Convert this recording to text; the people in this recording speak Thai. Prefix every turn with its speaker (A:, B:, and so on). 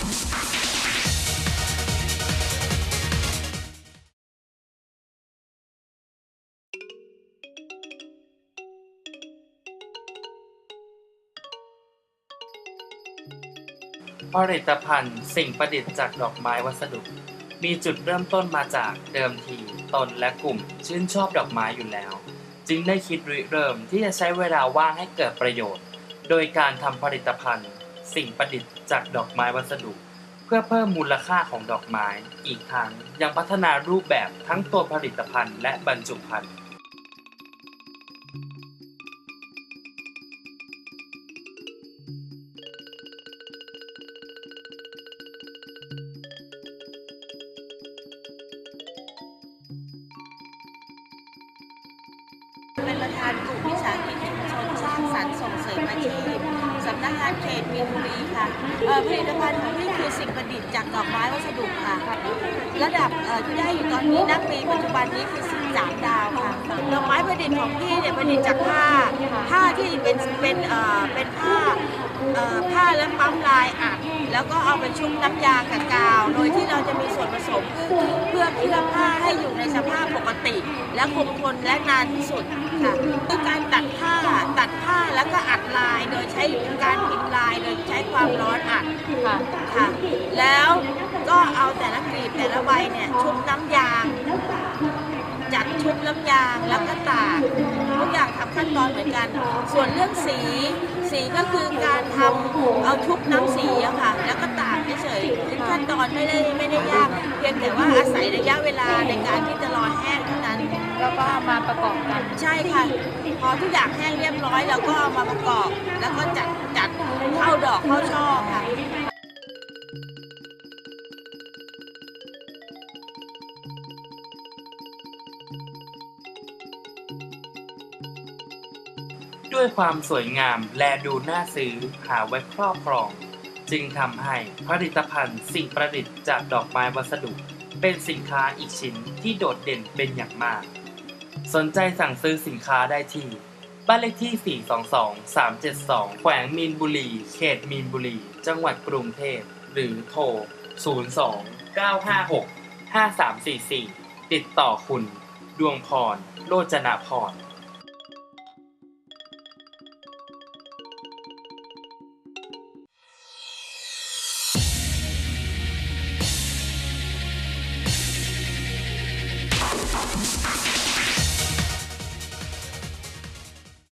A: ผลิตภัณฑ์สิ่งประดิษฐ์จากดอกไม้วัสดุ มีจุดเริ่มต้นมาจากเดิมทีตนและกลุ่ม ชื่นชอบดอกไม้อยู่แล้ว จึงได้คิดริเริ่มที่จะใช้เวลาว่างให้เกิดประโยชน์ โดยการทำผลิตภัณฑ์ สิ่งประดิษฐ์จากดอกไม้วัสดุ เพื่อเพิ่มมูลค่าของดอกไม้ อีกทั้งยังพัฒนารูปแบบทั้งตัวผลิตภัณฑ์และบรรจุภัณฑ์
B: เป็นประธานกลุ่มวิสาหกิจชุมชน สำนักงานเขตมีนบุรีค่ะเอ่อผลิตภัณฑ์ของพี่คือสิ่งประดิษฐ์จากดอกไม้วัสดุค่ะ ระดับเอ่อที่ได้อยู่ตอนนี้นักปีปัจจุบันนี้คือ13ดาวค่ะดอกไม้ประดิษฐ์ของพี่เนี่ยประดิษฐ์จากผ้าผ้าที่เป็นเป็นเป็นผ้าผ้าแล้วปั๊มลายอัดแล้วก็เอาไปชุบน้ำยากับกาว โดยที่เราจะมีส่วนผสมเพื่อเพื่อผ้าให้อยู่ในสภาพปกติ และคงทนและนานที่สุดค่ะคือการตัดผ้าตัดผ้าแล้วก็อัดลายโดยใช้การพิมพ์ลา ยโดยใช้ความร้อนอัด
C: ค่ะ
B: ค่ะ แล้วก็เอาแต่ละกลีบแต่ละใบเนี่ยชุบน้ำยาง จัดชุบน้ำยางแล้วก็ตากทุกอย่างทำขั้นตอนเหมือนกัน ส่วนเรื่องสีสีก็คือการทำเอาชุบน้ำสีอะค่ะ แล้วก็ตากเฉยๆขั้นตอนไม่ได้ไม่ได้ยาก เพียงแต่ว่าอาศัยระยะเวลาในการที่จะรอแห้งเท่านั้น
C: แล้วก็เอามาประกอบกัน
B: ใช่ค่ะ พอทุกอย่างแห้งเรียบร้อยเราก็เอามาประกอบ แล้วก็จัดจัด อกเขาช่อค่ะ
A: ด้วยความสวยงามและดูน่าซื้อหาไว้ครอบครอง จึงทำให้ผลิตภัณฑ์สิ่งประดิษฐ์จากดอกไม้วัสดุ เป็นสินค้าอีกชิ้นที่โดดเด่นเป็นอย่างมาก สนใจสั่งซื้อสินค้าได้ที่ บ้านเลขที่ 422 372 แขวงมีนบุรี เขตมีนบุรี จังหวัดกรุงเทพ หรือโทร 02 956 5344 ติดต่อคุณ ดวงพร โลจนาพร